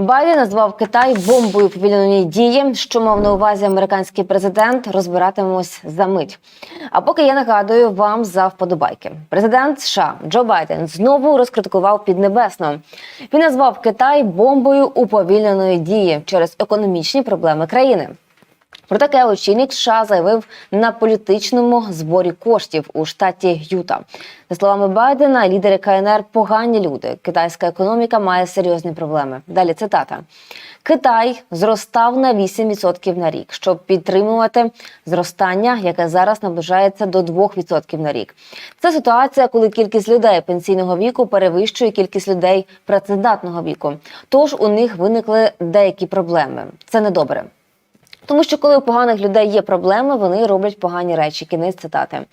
Байден назвав Китай бомбою повільненої дії. Що мав на увазі американський президент, розбиратимемось за мить. А поки я нагадую вам за вподобайки. Президент США Джо Байден знову розкритикував Піднебесну. Він назвав Китай бомбою уповільненої дії через економічні проблеми країни. Про таке очільник США заявив на політичному зборі коштів у штаті Юта. За словами Байдена, лідери КНР погані люди. Китайська економіка має серйозні проблеми. Далі цитата: Китай зростав на 8% на рік, щоб підтримувати зростання, яке зараз наближається до 2% на рік. Це ситуація, коли кількість людей пенсійного віку перевищує кількість людей працездатного віку. Тож у них виникли деякі проблеми. Це недобре. Тому що коли у поганих людей є проблеми, вони роблять погані речі. Кінець цитати.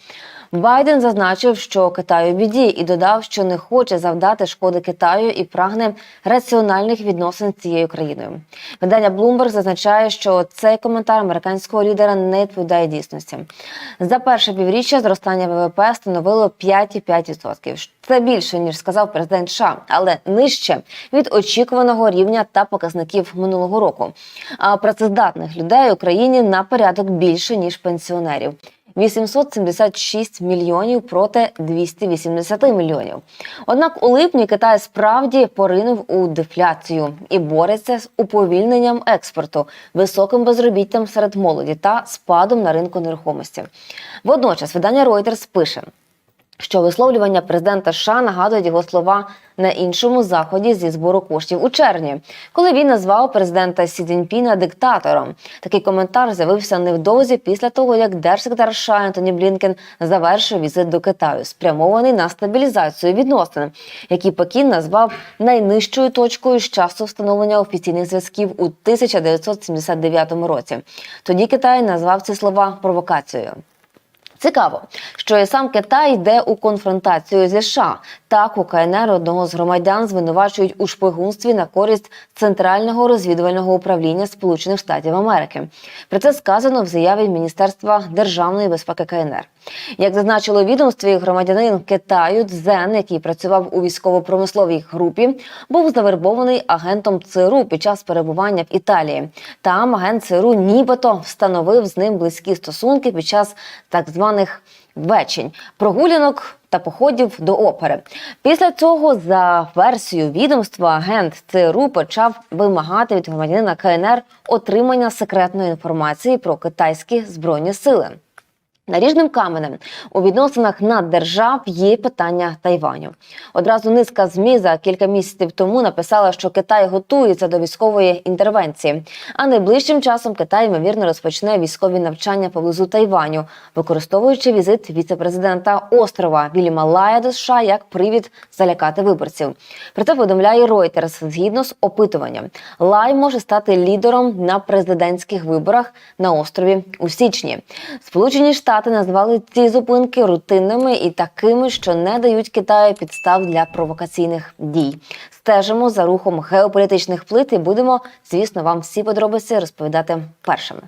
Байден зазначив, що Китай у біді, і додав, що не хоче завдати шкоди Китаю і прагне раціональних відносин з цією країною. Видання Bloomberg зазначає, що цей коментар американського лідера не відповідає дійсності. За перше півріччя зростання ВВП становило 5,5%. Це більше ніж сказав президент США, але нижче від очікуваного рівня та показників минулого року. А працездатних людей у країні на порядок більше ніж пенсіонерів. 876 мільйонів проти 280 мільйонів. Однак у липні Китай справді поринув у дефляцію і бореться з уповільненням експорту, високим безробіттям серед молоді та спадом на ринку нерухомості. Водночас видання Reuters пише, що висловлювання президента США нагадують його слова на іншому заході зі збору коштів у червні, коли він назвав президента Сі Цзіньпіна диктатором. Такий коментар з'явився невдовзі після того, як держсекретар США Антоні Блінкен завершив візит до Китаю, спрямований на стабілізацію відносин, які Пекін назвав найнижчою точкою з часу встановлення офіційних зв'язків у 1979 році. Тоді Китай назвав ці слова провокацією. Цікаво, що і сам Китай йде у конфронтацію зі США. Так у КНР одного з громадян звинувачують у шпигунстві на користь центрального розвідувального управління Сполучених Штатів Америки. Про це сказано в заяві Міністерства державної безпеки КНР. Як зазначило відомстві, громадянин Китаю Цзен, який працював у військово-промисловій групі, був завербований агентом ЦРУ під час перебування в Італії. Там агент ЦРУ нібито встановив з ним близькі стосунки під час так званих вечень, прогулянок та походів до опери. Після цього, за версією відомства, агент ЦРУ почав вимагати від громадянина КНР отримання секретної інформації про китайські збройні сили. Наріжним каменем у відносинах наддержав є питання Тайваню. Одразу низка змі за кілька місяців тому написала, що Китай готується до військової інтервенції. А найближчим часом Китай ймовірно розпочне військові навчання поблизу Тайваню, використовуючи візит віце-президента острова Вільяма Лая до США як привід залякати виборців. Про це повідомляє Reuters. Згідно з опитуванням, Лай може стати лідером на президентських виборах на острові у січні. Сполучені Штати назвали ці зупинки рутинними і такими, що не дають Китаю підстав для провокаційних дій. Стежимо за рухом геополітичних плит і будемо, звісно, вам всі подробиці розповідати першими.